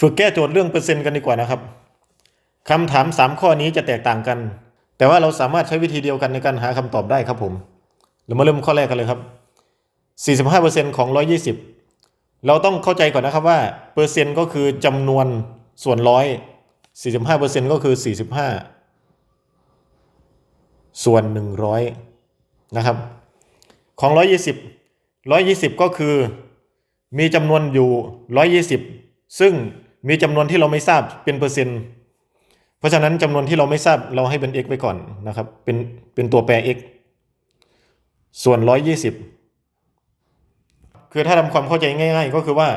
ฝึกแก้โจทย์เรื่องเปอร์เซ็นต์กันดีกว่านะครับคำถาม 3 ข้อนี้จะแตกต่างกัน แต่ว่าเราสามารถใช้วิธีเดียวกันในการหาคำตอบได้ครับผม เรามาเริ่มข้อแรกกันเลยครับ 45%ของ 120 เราต้องเข้าใจก่อนนะครับว่าเปอร์เซ็นต์ก็คือจำนวนส่วนร้อย 45%ก็คือ 45 ส่วน 100 นะครับ ของ 120 120 ก็คือมีจำนวนอยู่ 120 ซึ่ง มีจำนวนที่เราไม่ทราบเป็นเปอร์เซ็นต์ เพราะฉะนั้นจำนวนที่เราไม่ทราบเราให้เป็น x ไว้ก่อนนะครับ เป็นเป็นตัวแปร x ส่วน 120 คือถ้าทำความเข้าใจง่าย ๆ ก็คือว่า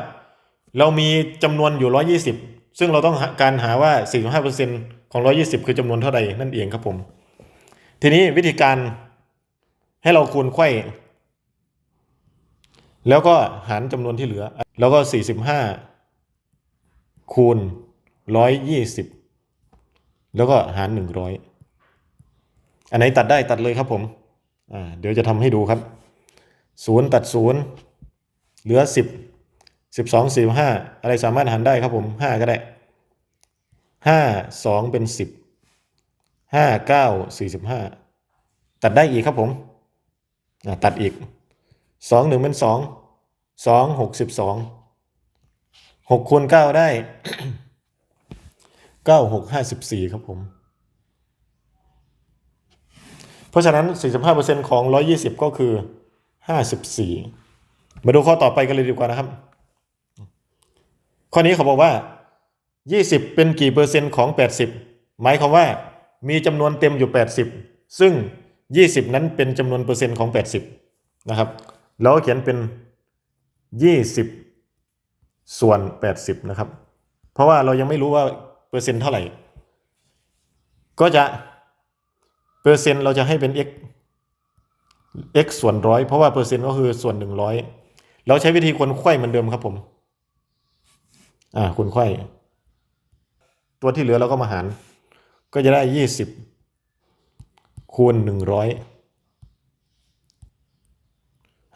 เรามีจำนวนอยู่ 120 ซึ่งเราต้องการหาว่า 45%ของ 120 คือจำนวนเท่าใดนั่นเองครับผม ทีนี้วิธีการให้เราคูณไขว้แล้วก็หารจำนวนที่เหลือ แล้วก็ 45 คูณ120แล้วก็หาร100อันไหนตัดได้ตัดเลยครับผมอ่าเดี๋ยวจะทำให้ดูครับ0ตัด0เหลือ10 12 45อะไรสามารถหารได้ครับผม5ก็ได้5 2เป็น10 5 9 45ตัดได้อีกครับผมตัดอีก2 1เป็น2 2 6 12 6คูณ9ได้9 6 54ครับผม เพราะฉะนั้น45%ของ120ก็คือ54มาดูข้อต่อไปกันเลยดีกว่านะครับ ข้อนี้เขาบอกว่า20เป็นกี่เปอร์เซ็นต์ของ80หมายความว่ามีจำนวนเต็มอยู่ 80 ซึ่ง 20 นั้นเป็นจำนวนเปอร์เซ็นต์ของ 80 นะครับเราก็เขียนเป็น 20 ส่วน 80 นะครับ เพราะว่าเรายังไม่รู้ว่าเปอร์เซ็นต์เท่าไหร่ ก็จะเปอร์เซ็นต์เราจะให้เป็น x x ส่วนร้อยเพราะว่าเปอร์เซ็นต์ก็คือส่วน 100 เราใช้วิธีคูณไขว้เหมือนเดิมครับผม อ่าคูณไขว้ตัวที่เหลือเราก็มาหาร ก็จะได้ 20 คูณ 100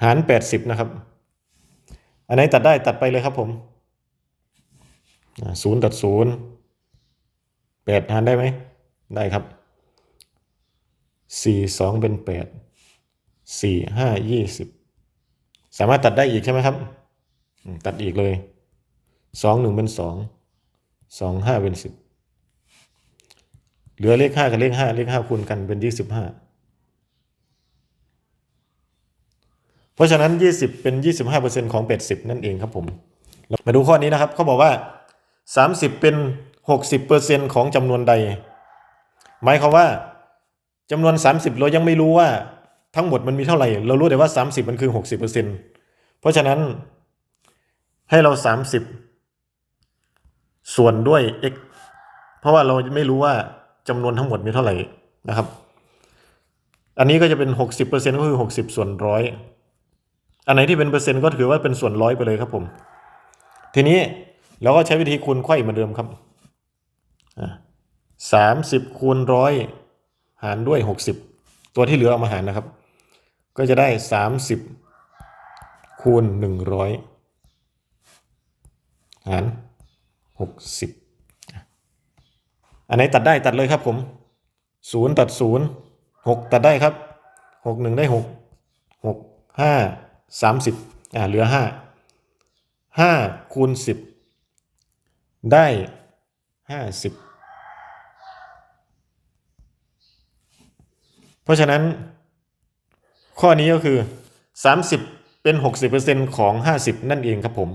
หาร 80 นะครับ อันไหนตัดได้ตัดไปเลยครับผม ศูนย์ตัดศูนย์แปดหารได้ไหม ได้ครับสี่สองเป็นแปดสี่ห้ายี่สิบสามารถตัดได้อีกใช่ไหมครับ ตัดอีกเลยสองหนึ่งเป็นสองสองห้าเป็นสิบเหลือเลขห้ากับเลขห้าเลขห้าคูณกันเป็นยี่สิบห้าเพราะฉะนั้นยี่สิบเป็นยี่สิบห้าเปอร์เซ็นต์ของแปดสิบนั่นเองครับผม มาดูข้อนี้นะครับเขาบอกว่า 30 เป็น 60%ของจำนวนใด หมายความว่าจำนวน 30 เรายังไม่รู้ว่าทั้งหมดมันมีเท่าไหร่ เรารู้แต่ว่า 30 มันคือ 60%เพราะฉะนั้นให้เรา 30 ส่วนด้วย x เพราะว่าเราไม่รู้ว่าจำนวนทั้งหมดมีเท่าไหร่นะครับ อันนี้ก็จะเป็น 60%ก็คือ 60 ส่วนร้อยอันไหนที่เป็นเปอร์เซ็นต์ก็ถือว่าเป็นส่วนร้อยไปเลยครับผม ทีนี้ เราก็ใช้วิธีคูณไขว้เหมือนเดิมครับสามสิบคูณร้อยหารด้วยหกสิบตัวที่เหลือเอามาหารนะครับ ก็จะได้สามสิบคูณหนึ่งร้อยหารหกสิบอันไหนตัดได้ตัดเลยครับผมศูนย์ตัดศูนย์หกตัดได้ครับหกหนึ่งได้หกหกห้าสามสิบอ่าเหลือห้าห้าคูณสิบ ได้ห้าสิบเพราะฉะนั้น ข้อนี้ก็คือ 30 เป็น 60%ของ 50 นั่นเองครับผม